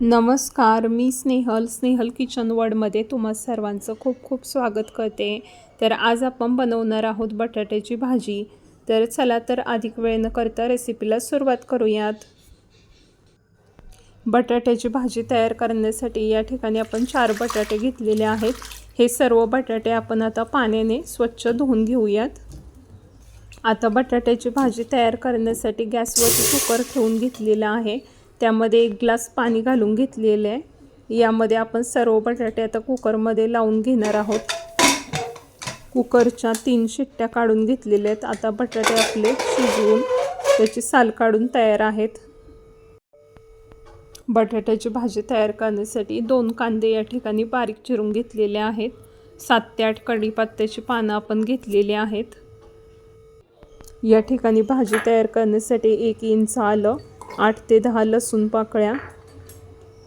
नमस्कार मी स्नेहल स्नेहल किचन वर्डमध्ये तुम्हा सर्वांचं खूप खूप स्वागत करते. तर आज आपण बनवणार आहोत बटाट्याची भाजी. तर चला तर अधिक वेळ न करता रेसिपीला सुरुवात करूयात. बटाट्याची भाजी तयार करण्यासाठी या ठिकाणी आपण चार बटाटे घेतलेले आहेत. हे सर्व बटाटे आपण आता पाण्याने स्वच्छ धुवून घेऊयात. आता बटाट्याची भाजी तयार करण्यासाठी गॅसवरती कुकर ठेवून घेतलेला आहे. त्यामध्ये एक ग्लास पाणी घालून घेतलेले आहे. यामध्ये आपण सर्व बटाटे आता कुकरमध्ये लावून घेणार आहोत. कुकरच्या तीन शिट्ट्या काढून घेतलेल्या आहेत. आता बटाटे आपले शिजवून त्याची साल काढून तयार आहेत. बटाट्याची भाजी तयार करण्यासाठी दोन कांदे या ठिकाणी बारीक चिरून घेतलेले आहेत. सात ते आठ कढीपत्त्याची पानं आपण घेतलेली आहेत. या ठिकाणी भाजी तयार करण्यासाठी एक इंच आलं. आठ ते दहा लसूण पाकळ्या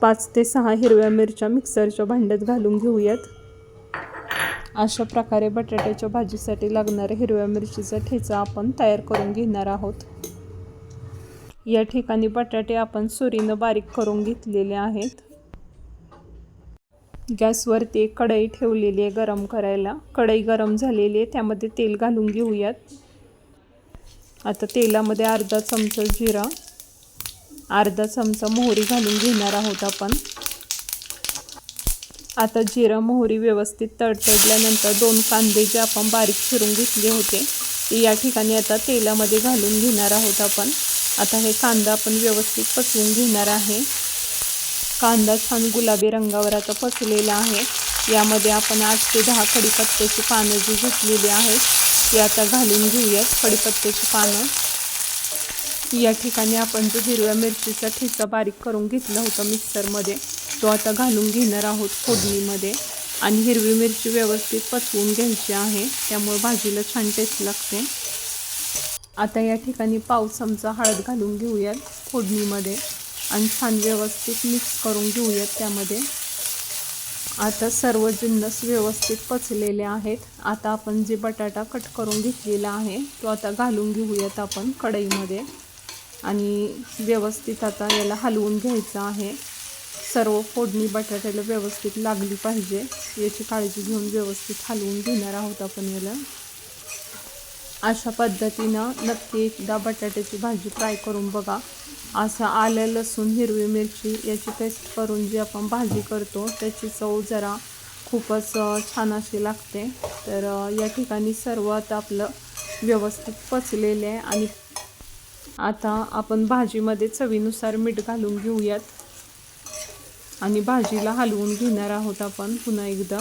पाच ते सहा हिरव्या मिरच्या मिक्सरच्या भांड्यात घालून घेऊयात. अशा प्रकारे बटाट्याच्या भाजीसाठी लागणाऱ्या हिरव्या मिरचीचा ठेचा आपण तयार करून घेणार आहोत. या ठिकाणी बटाटे आपण सुरीनं बारीक करून घेतलेले आहेत. गॅसवरती एक कढई ठेवलेली आहे गरम करायला. कढई गरम झालेली आहे त्यामध्ये तेल घालून घेऊयात. आता तेलामध्ये अर्धा चमचा जिरा अर्धा चमचा मोहरी घालून घेणार आहोत आपण. आता जिरा मोहरी व्यवस्थित तडतडल्यानंतर दोन कांदे जे आपण बारीक चिरून घेतले होते ते या ठिकाणी आता तेलामध्ये घालून घेणार आहोत आपण. आता हे कांदा आपण व्यवस्थित पचवून घेणार आहे. कांदा छान गुलाबी रंगावर आता पचलेला आहे. यामध्ये आपण आठ ते दहा कडीपत्त्याची पानं जी घेतलेली आहेत ती आता घालून घेऊयात. कडीपत्त्याची पानं या ठिकाणी आपण जो हिरव्या मिरचीचा ठेचा बारीक करून घेतला होता मिक्सरमध्ये तो आता घालून घेणार आहोत फोडणीमध्ये. आणि हिरवी मिरची व्यवस्थित पचवून घ्यायची आहे त्यामुळे भाजीला छान टेस्ट लागते. आता या ठिकाणी पाव चमचा हळद घालून घेऊयात फोडणीमध्ये आणि छान व्यवस्थित मिक्स करून घेऊयात त्यामध्ये. आता सर्व जिन्नस व्यवस्थित पचलेले आहेत. आता आपण जे बटाटा कट करून घेतलेला आहे तो आता घालून घेऊयात आपण कढईमध्ये. आणि व्यवस्थित आता याला हलवून घ्यायचं आहे. सर्व फोडणी बटाट्याला व्यवस्थित लागली पाहिजे. याची काळजी घेऊन व्यवस्थित हलवून घेणार आहोत आपण याला. अशा पद्धतीनं नक्की एकदा बटाट्याची भाजी फ्राय करून बघा. असं आलं लसूण हिरवी मिरची याची पेस्ट करून जी आपण भाजी करतो त्याची चव जरा खूपच छान अशी लागते. तर या ठिकाणी सर्व आता आपलं व्यवस्थित पचलेलं आहे आणि आता आपण भाजीमध्ये चवीनुसार मीठ घालून घेऊयात. आणि भाजीला हलवून घेणार आहोत आपण पुन्हा एकदा.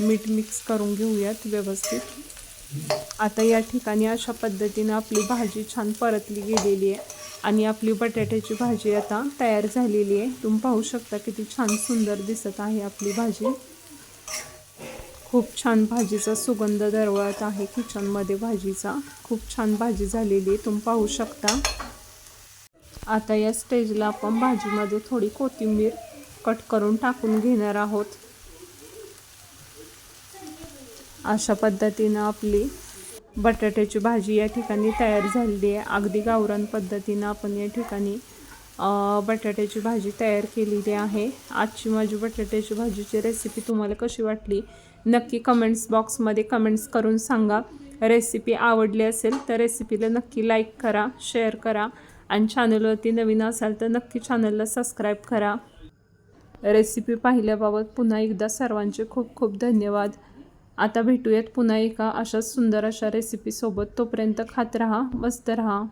मीठ मिक्स करून घेऊयात व्यवस्थित. आता या ठिकाणी अशा पद्धतीनं आपली भाजी छान परतली गेलेली आहे. आणि आपली बटाट्याची भाजी आता तयार झालेली आहे. तुम्ही पाहू शकता किती छान सुंदर दिसत आहे आपली भाजी. खूप छान भाजीचा सुगंध दरवळत आहे किचनमध्ये. भाजीचा खूप छान भाजी झालेली आहे. तुम्ही पाहू शकता. आता या स्टेजला आपण भाजीमध्ये थोडी कोथिंबीर कट करून टाकून घेणार आहोत. अशा पद्धतीनं आपली बटाट्याची भाजी या ठिकाणी तयार झालेली आहे. अगदी गावरान पद्धतीनं आपण या ठिकाणी बटाट्याची भाजी तयार केलेली आहे. आजची माझी बटाट्याची भाजीची रेसिपी तुम्हाला कशी वाटली? नक्की कमेंट्स बॉक्समध्ये कमेंट्स करून सांगा. रेसिपी आवडली असेल तर रेसिपीला नक्की लाईक करा शेअर करा. आणि चॅनलवरती नवीन असाल तर नक्की चॅनलला सबस्क्राईब करा. रेसिपी पाहिल्याबाबत पुन्हा एकदा सर्वांचे खूप खूप धन्यवाद. आता भेटूयात पुन्हा एका अशाच सुंदर अशा रेसिपीसोबत तोपर्यंत खात राहा मस्त राहा.